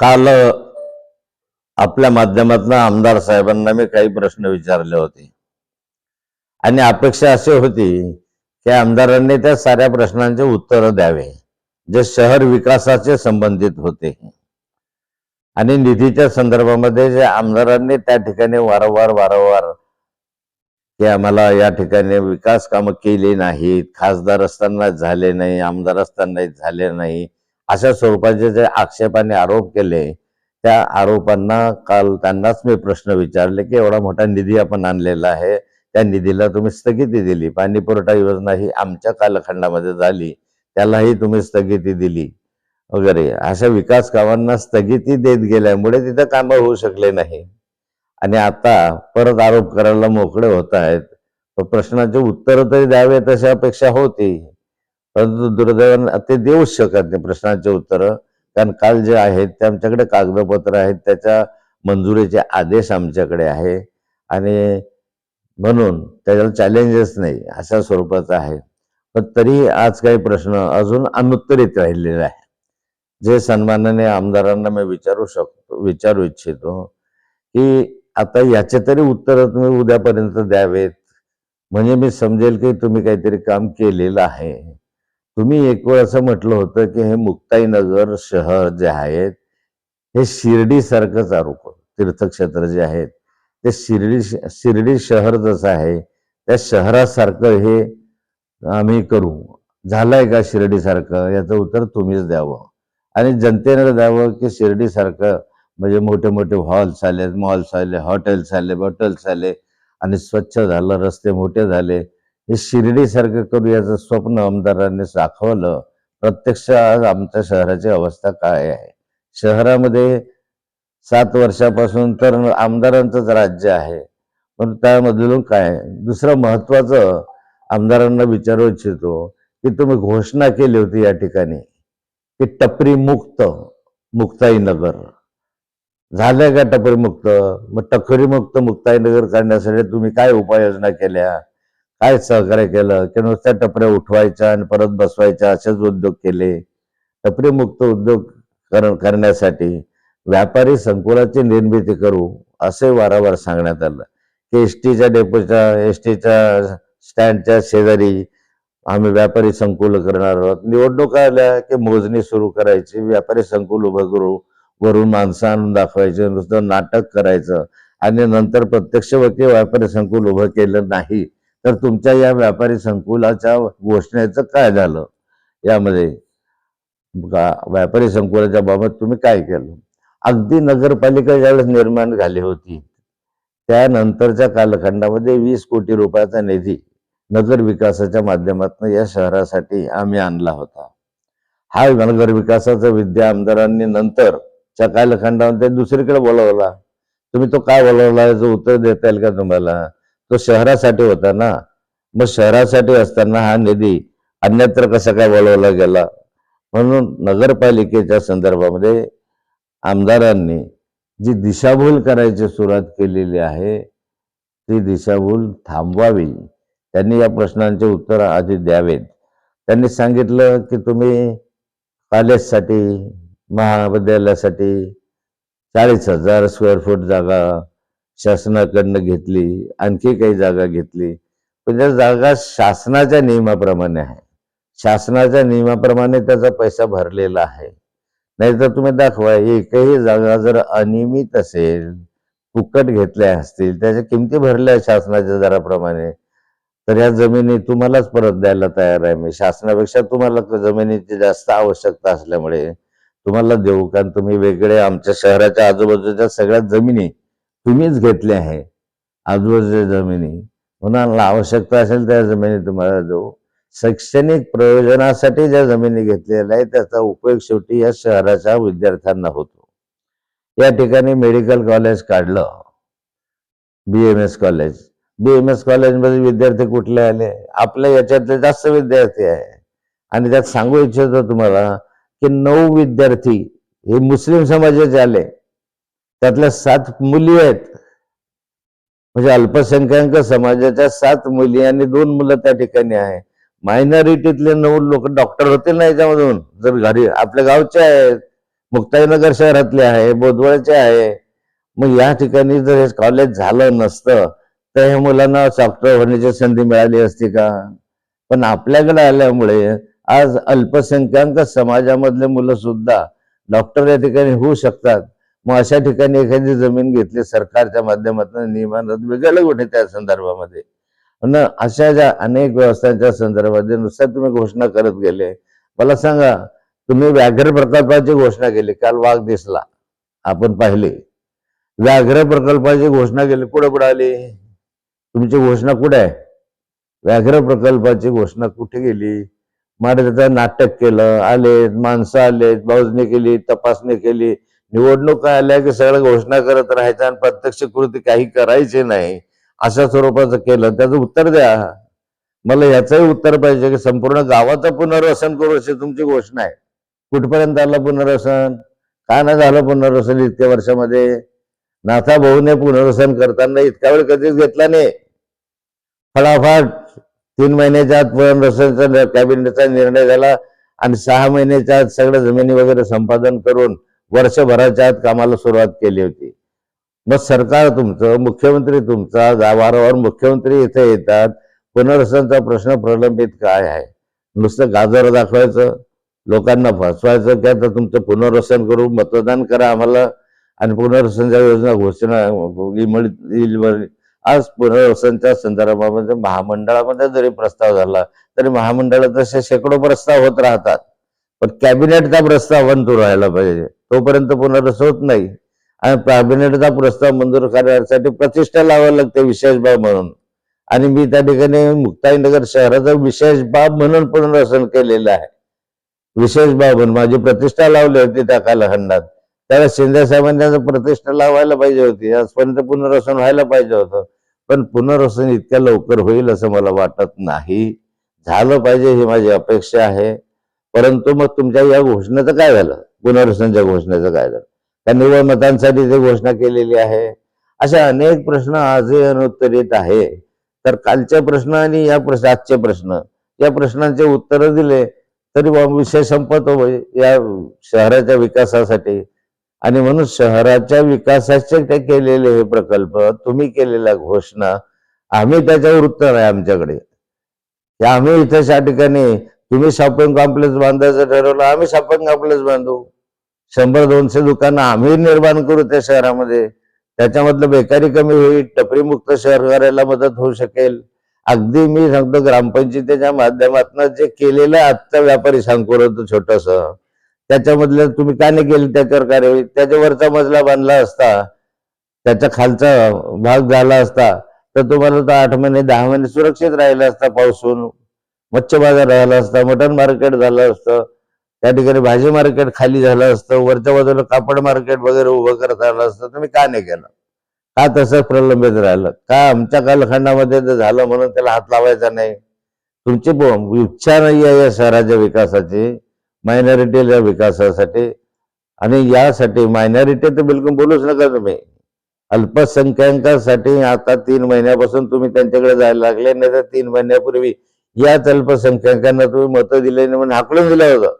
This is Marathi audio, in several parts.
काल आपल्या माध्यमातून आमदार साहेबांना मी काही प्रश्न विचारले होते. आणि अपेक्षा अशी होती की आमदारांनी त्या साऱ्या प्रश्नांचे उत्तर द्यावे जे शहर विकासाचे संबंधित होते. आणि निधीच्या संदर्भामध्ये जे आमदारांनी त्या ठिकाणी वारंवार वारंवार की आम्हाला या ठिकाणी विकास कामं केली नाहीत खासदार असताना झाले नाही आमदार असताना झाले नाही अशा स्वरूपाचे जे आक्षेपाने आरोप केले त्या आरोपांना काल त्यांनाच मी प्रश्न विचारले की एवढा मोठा निधी आपण आणलेला आहे त्या निधीला तुम्ही स्थगिती दिली. पाणी पुरवठा योजना ही आमच्या कालखंडामध्ये झाली त्यालाही तुम्ही स्थगिती दिली वगैरे. अशा विकास कामांना स्थगिती देत गेल्यामुळे तिथं कामं होऊ शकले नाही. आणि आता परत आरोप करायला मोकळे होत आहेत. प्रश्नाचे उत्तर तरी द्यावे तशी अपेक्षा होती. परंतु दुर्दैवाने ते देऊच शकत नाही. प्रश्नाचे उत्तरं कारण काल जे आहेत ते आमच्याकडे कागदपत्र आहेत त्याच्या मंजुरीचे आदेश आमच्याकडे आहे. आणि म्हणून त्याच्याला चॅलेंजेस नाही अशा स्वरूपाचं आहे. पण तरी आज काही प्रश्न अजून अनुत्तरित राहिलेले आहे जे सन्मानाने आमदारांना मी विचारू शकतो विचारू इच्छितो की आता याचे तरी उत्तर तुम्ही उद्यापर्यंत द्यावेत. म्हणजे मी समजेल की तुम्ही काहीतरी काम केलेलं आहे. तुम्ही एक वेळ असं म्हटलं होतं की हे मुक्ताईनगर शहर जे आहेत हे शिर्डी सारखंच आरोप तीर्थक्षेत्र जे आहेत ते शिर्डी शिर्डी शहर जसं आहे त्या शहरासारखं हे आम्ही करू. झालंय का शिर्डीसारखं? याचं उत्तर तुम्हीच द्यावं. आणि जनतेने द्यावं की शिर्डीसारखं म्हणजे मोठे मोठे हॉल्स आले मॉल्स आले हॉटेल्स आले बॉटल्स आले आणि स्वच्छ झालं रस्ते मोठे झाले. हे शिर्डीसारखं करू याचं स्वप्न आमदारांनी दाखवलं. प्रत्यक्ष आज आमच्या शहराची अवस्था काय आहे? शहरामध्ये सात वर्षापासून तर आमदारांचंच राज्य आहे. पण त्यामधून काय? दुसरं महत्वाचं आमदारांना विचारू इच्छितो की तुम्ही घोषणा केली होती या ठिकाणी की टपरी मुक्त मुक्ताईनगर झालं का टपरी मुक्त? मग टपरी मुक्त मुक्ताईनगर करण्यासाठी तुम्ही काय उपाययोजना केल्या? काय सहकार्य केलं? की नुसत्या टपऱ्या उठवायच्या आणि परत बसवायच्या असेच उद्योग केले. टपरी मुक्त उद्योग कर करण्यासाठी व्यापारी संकुलाची निर्मिती करू असे वारंवार सांगण्यात आलं. की एस टीच्या डेपोच्या एस टीच्या स्टँडच्या शेजारी आम्ही व्यापारी संकुल करणार आहोत. निवडणुका आल्या की मोजणी सुरू करायची व्यापारी संकुल उभं करू वरून माणसं आणून दाखवायचे नुसतं नाटक करायचं. आणि नंतर प्रत्यक्ष व्यक्ती व्यापारी संकुल उभं केलं नाही. तर तुमच्या या व्यापारी संकुलाच्या घोषणेचं काय झालं? यामध्ये व्यापारी संकुलाच्या बाबत तुम्ही काय केलं? अगदी नगरपालिका ज्यावेळेस निर्माण झाली होती त्यानंतरच्या कालखंडामध्ये वीस कोटी रुपयाचा निधी नगर विकासाच्या माध्यमातून या शहरासाठी आम्ही आणला होता. हा नगर विकासाचा विद्या आमदारांनी नंतरच्या कालखंडामध्ये दुसरीकडे बोलवला. तुम्ही तो काय बोलवला? याचं उत्तर देता येईल का तुम्हाला? तो शहरासाठी होता ना. मग शहरासाठी असताना हा निधी अन्यत्र कसा काय बोलवला गेला? म्हणून नगरपालिकेच्या संदर्भामध्ये आमदारांनी जी दिशाभूल करायची सुरुवात केलेली आहे ती दिशाभूल थांबवावी. त्यांनी या प्रश्नांचे उत्तर आधी द्यावेत. त्यांनी सांगितलं की तुम्ही कॉलेजसाठी महाविद्यालयासाठी चाळीस हजार स्क्वेअर फूट जागा शासनाकडनं घेतली आणखी काही जागा घेतली. पण त्या जागा शासनाच्या नियमाप्रमाणे आहे. शासनाच्या नियमाप्रमाणे त्याचा पैसा भरलेला आहे. नाहीतर तुम्ही दाखवा एकही जागा जर अनियमित असेल फुकट घेतल्या असतील त्याच्या किमती भरल्या शासनाच्या दराप्रमाणे तर ह्या जमिनी तुम्हालाच परत द्यायला तयार आहे. मी शासनापेक्षा तुम्हाला जमिनीची जास्त आवश्यकता असल्यामुळे तुम्हाला देऊ कारण तुम्ही वेगळे आमच्या शहराच्या आजूबाजूच्या सगळ्या जमिनी तुम्हीच घेतल्या आहे. आजूबाजूच्या जमिनी. कुणाला आवश्यकता असेल त्या जमिनी तुम्हाला देऊ. शैक्षणिक प्रयोजनासाठी ज्या जमिनी घेतलेल्या आहेत त्याचा उपयोग शेवटी या शहराच्या विद्यार्थ्यांना होतो. या ठिकाणी मेडिकल कॉलेज काढलं. B M S college. B M S कॉलेजमध्ये विद्यार्थी कुठले आले? आपल्या याच्यातले जास्त विद्यार्थी आहे. आणि त्यात सांगू इच्छितो तुम्हाला की नऊ विद्यार्थी हे मुस्लिम समाजाचे आले. त्यातल्या सात मुली आहेत. म्हणजे अल्पसंख्याक समाजाच्या सात मुली आणि दोन मुलं त्या ठिकाणी आहे. मायनॉरिटीतले नऊ लोक डॉक्टर होतील ना याच्यामधून? जर घरी आपल्या गावचे आहेत. मुक्ताईनगर शहरातले आहे बोदवळचे आहे. मग या ठिकाणी जर हे कॉलेज झालं नसतं तर ह्या मुलांना डॉक्टर होण्याची संधी मिळाली असती का? पण आपल्याकडे आल्यामुळे आज अल्पसंख्याक समाजामधले मुलं सुद्धा डॉक्टर या ठिकाणी होऊ शकतात. मग अशा ठिकाणी एखादी जमीन घेतली सरकारच्या माध्यमातून नियमानं वेगळं कुठे त्या संदर्भामध्ये? न अशा ज्या अनेक व्यवस्थांच्या संदर्भामध्ये नुसत्या तुम्ही घोषणा करत गेले मला सांगा तुम्ही व्याघ्र प्रकल्पाची घोषणा केली काल वाघ दिसला आपण पाहिले. व्याघ्र प्रकल्पाची घोषणा केली कुठे कुठे आली? तुमची घोषणा कुठे आहे? व्याघ्र प्रकल्पाची घोषणा कुठे गेली? मारे त्याचं नाटक केलं आले माणसं आलेत भाऊजणी केली तपासणी केली निवडणुका आल्या की सगळं घोषणा करत राहायचं आणि प्रत्यक्ष कृती काही करायची नाही अशा स्वरूपाचं केलं. त्याचं उत्तर द्या. मला याचंही उत्तर पाहिजे की संपूर्ण गावाचं पुनर्वसन करू अशी तुमची घोषणा आहे. कुठपर्यंत आलं पुनर्वसन? का नाही झालं पुनर्वसन इतक्या वर्षामध्ये? नाथा भाऊने पुनर्वसन करताना इतका वेळ कधीच घेतला नाही. फटाफट तीन महिन्याच्या आत पुनर्वसनचा कॅबिनेटचा निर्णय झाला आणि सहा महिन्याच्या आत सगळं जमिनी वगैरे संपादन करून वर्षभराच्या आत कामाला सुरुवात केली होती. मग सरकार तुमचं मुख्यमंत्री तुमचा वारंवार मुख्यमंत्री इथे येतात. पुनर्वसनचा प्रश्न प्रलंबित काय आहे? नुसतं गाजर दाखवायचं लोकांना फसवायचं की आता तुमचं पुनर्वसन करू मतदान करा आम्हाला. आणि पुनर्वसनच्या योजना घोषणा आज पुनर्वसनच्या संदर्भामध्ये महामंडळामध्ये जरी प्रस्ताव झाला तरी महामंडळात तसे शेकडो प्रस्ताव होत राहतात. पण कॅबिनेटचा प्रस्ताव बनतो राहायला पाहिजे. तोपर्यंत पुनर्वसन होत नाही. आणि कॅबिनेटचा प्रस्ताव मंजूर करण्यासाठी प्रतिष्ठा लावावी लागते विशेष बाब म्हणून. आणि मी त्या ठिकाणी मुक्ताईनगर शहराचा विशेष बाब म्हणून पुनर्वसन केलेलं आहे. विशेष बाब म्हणून माझी प्रतिष्ठा लावली होती त्या कालखंडात. त्याला शिंदे साहेबांनी प्रतिष्ठा लावायला पाहिजे होती. आजपर्यंत पुनर्वसन व्हायला पाहिजे होतं. पण पुनर्वसन इतक्या लवकर होईल असं मला वाटत नाही. झालं पाहिजे ही माझी अपेक्षा आहे. परंतु मग तुमच्या या घोषणेचं काय झालं? पुनर्वसनच्या घोषणेचं काय झालं? त्या निवड मतांसाठी ते घोषणा केलेली आहे? अशा अनेक प्रश्न आजही अनुत्तरित आहे. तर कालचे प्रश्न आणि या प्रश्न आजचे प्रश्न या प्रश्नांचे उत्तर दिले तरी बा विषय संपतो या शहराच्या विकासासाठी आणि म्हणून शहराच्या विकासाचे ते केलेले हे प्रकल्प तुम्ही केलेल्या घोषणा आम्ही त्याच्यावर उत्तर आहे आमच्याकडे. आम्ही इथे त्या ठिकाणी तुम्ही शॉपिंग कॉम्प्लेक्स बांधायचं ठरवलं आम्ही शॉपिंग कॉम्प्लेक्स बांधू. शंभर दोनशे दुकानं आम्ही निर्माण करू त्या शहरामध्ये. त्याच्यामधलं बेकारी कमी होईल टपरीमुक्त शहर करायला मदत होऊ शकेल. अगदी मी सांगतो ग्रामपंचायतीच्या माध्यमातून जे केलेलं आजचा व्यापारी सांगतो होतो छोटस. त्याच्यामधलं तुम्ही का नाही केलं त्याच्यावर कार्यवाही त्याच्यावरचा मजला बांधला असता त्याच्या खालचा भाग झाला असता तर तुम्हाला तो आठ महिने दहा महिने सुरक्षित राहिला असता पाऊसून. मच्छ बाजार राहिला असता मटन मार्केट झालं असतं त्या ठिकाणी भाजी मार्केट खाली झालं असतं वरच्या बाजूला कापड मार्केट वगैरे उभं करत आलं असतं तुम्ही का नाही केलं? का तसं प्रलंबित राहिलं? का आमच्या कालखंडामध्ये ते झालं म्हणून त्याला हात लावायचा नाही? तुमची इच्छा नाही आहे या शहराच्या विकासाची मायनॉरिटीच्या विकासासाठी आणि यासाठी मायनॉरिटी तर बिलकुल बोलूच नका तुम्ही. अल्पसंख्याकांसाठी आता तीन महिन्यापासून तुम्ही त्यांच्याकडे जायला लागले नाही तर तीन महिन्यापूर्वी याच अल्पसंख्याकांना तुम्ही मतं दिले नाही म्हणून हाकलून दिलं होतं.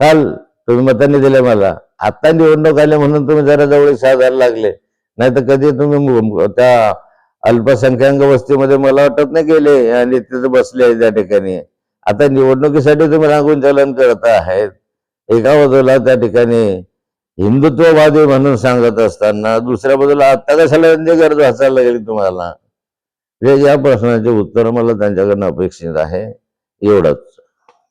काल तुम्ही मतांनी दिले मला. आता निवडणूक आले म्हणून तुम्ही जरा जवळ साधायला लागले. नाही तर कधी तुम्ही त्या अल्पसंख्याक वस्तीमध्ये मला वाटत नाही गेले आणि तिथे बसले त्या ठिकाणी. आता निवडणुकीसाठी तुम्ही रांगून चलन करत आहेत. एका बाजूला त्या ठिकाणी हिंदुत्ववादी म्हणून सांगत असताना दुसऱ्या बाजूला आता कशाला गरज असायला लागली तुम्हाला? हे या प्रश्नाचे उत्तर मला त्यांच्याकडनं अपेक्षित आहे एवढंच.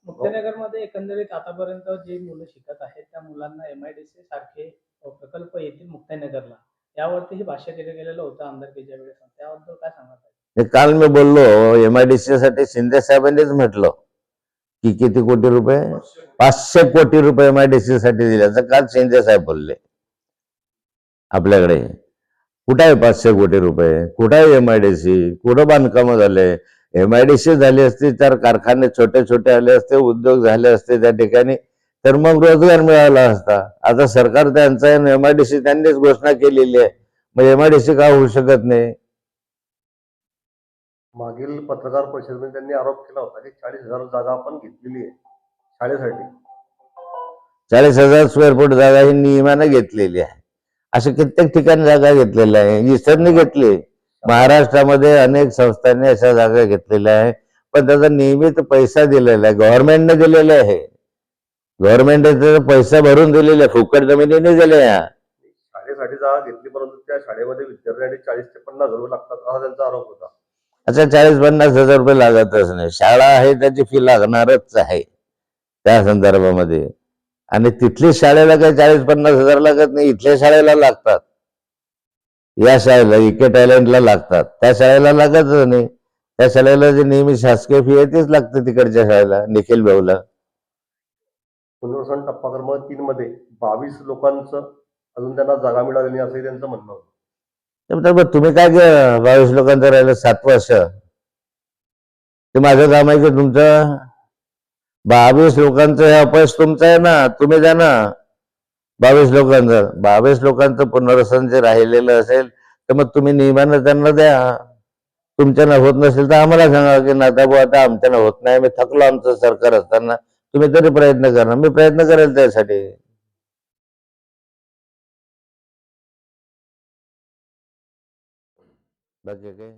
मुक्तनगरमध्ये एकंदरीत आतापर्यंत जे मुलं शिकत आहेत त्या मुलांना एमआयडीसी सारखे प्रकल्प येतील मुक्ताईनगरला यावरतीही भाष्य केलं गेलेलं होतं आमदारकीच्या वेळेस त्याबद्दल काय सांगत आहे हे काल मी बोललो एमआयडीसी साठी शिंदे साहेबांनीच म्हटलं की किती कोटी रुपये? पाचशे कोटी रुपये एमआयडीसी साठी दिल्याचं काल शिंदे साहेब बोलले. आपल्याकडे. कुठं आहे पाचशे कोटी रुपये? कुठं आहे एमआयडीसी कुठं बांधकामं झाले? एमआयडीसी झाली असती तर कारखाने छोटे छोटे आले असते उद्योग झाले असते त्या ठिकाणी. तर मग रोजगार मिळाला असता. आता सरकार त्यांचा एमआयडीसी त्यांनीच घोषणा केलेली आहे. मग एमआयडीसी का होऊ शकत नाही? मागील पत्रकार परिषदेमध्ये त्यांनी आरोप केला होता की चाळीस हजार जागा आपण घेतलेली आहे शाळेसाठी. चाळीस हजार स्क्वेअर फूट जागा ही नियमानं घेतलेली आहे. असे कित्येक ठिकाणी जागा घेतलेल्या आहे. ईश्वरने घेतली. महाराष्ट्रामध्ये अनेक संस्थांनी अशा जागा घेतलेल्या आहे पण त्याचा नियमित पैसा दिलेला आहे. गव्हर्नमेंटने दिलेला आहे. गव्हर्नमेंटने त्याचा पैसा भरून दिलेला आहे. फुकट जमिनीने दिल्या शाळेसाठी जागा घेतली परंतु त्या शाळेमध्ये विद्यार्थ्यांसाठी चाळीस ते पन्नास हजार रुपये लागतात असा त्यांचा आरोप होता. अच्छा चाळीस पन्नास हजार रुपये लागतच नाही. शाळा आहे त्याची फी लागणारच आहे. त्या संदर्भामध्ये. आणि तिथली शाळेला काही चाळीस पन्नास हजार लागत नाही इथल्या शाळेला लागतात. या शाळेला इके टॅलेंटला लागतात. त्या शाळेला लागतच नाही. त्या शाळेला जी नेहमी शासकीय फी आहे तीच लागते तिकडच्या शाळेला निखिल भाऊला. पुनर्वसन टप्पा क्रमांक तीन मध्ये बावीस लोकांचं अजून त्यांना जागा मिळाली नाही असंही त्यांचं म्हणणं होतं. तर मग तुम्ही काय केलं बावीस लोकांचं राहिलं सात वर्ष. ते माझं काम आहे की तुमचं? बावीस लोकांचं हे अपयश तुमचं आहे ना तुम्ही द्या ना. बावीस लोकांचं बावीस लोकांचं पुनर्वसन जे राहिलेलं असेल तर मग तुम्ही नियमानं त्यांना द्या. तुमच्यानं होत नसेल तर आम्हाला सांगा की नाता भाऊ आता आमच्यानं होत नाही मी थकलो आमचं सरकार असताना. तुम्ही तरी प्रयत्न करा मी प्रयत्न करेल त्यासाठी. बाकी काय?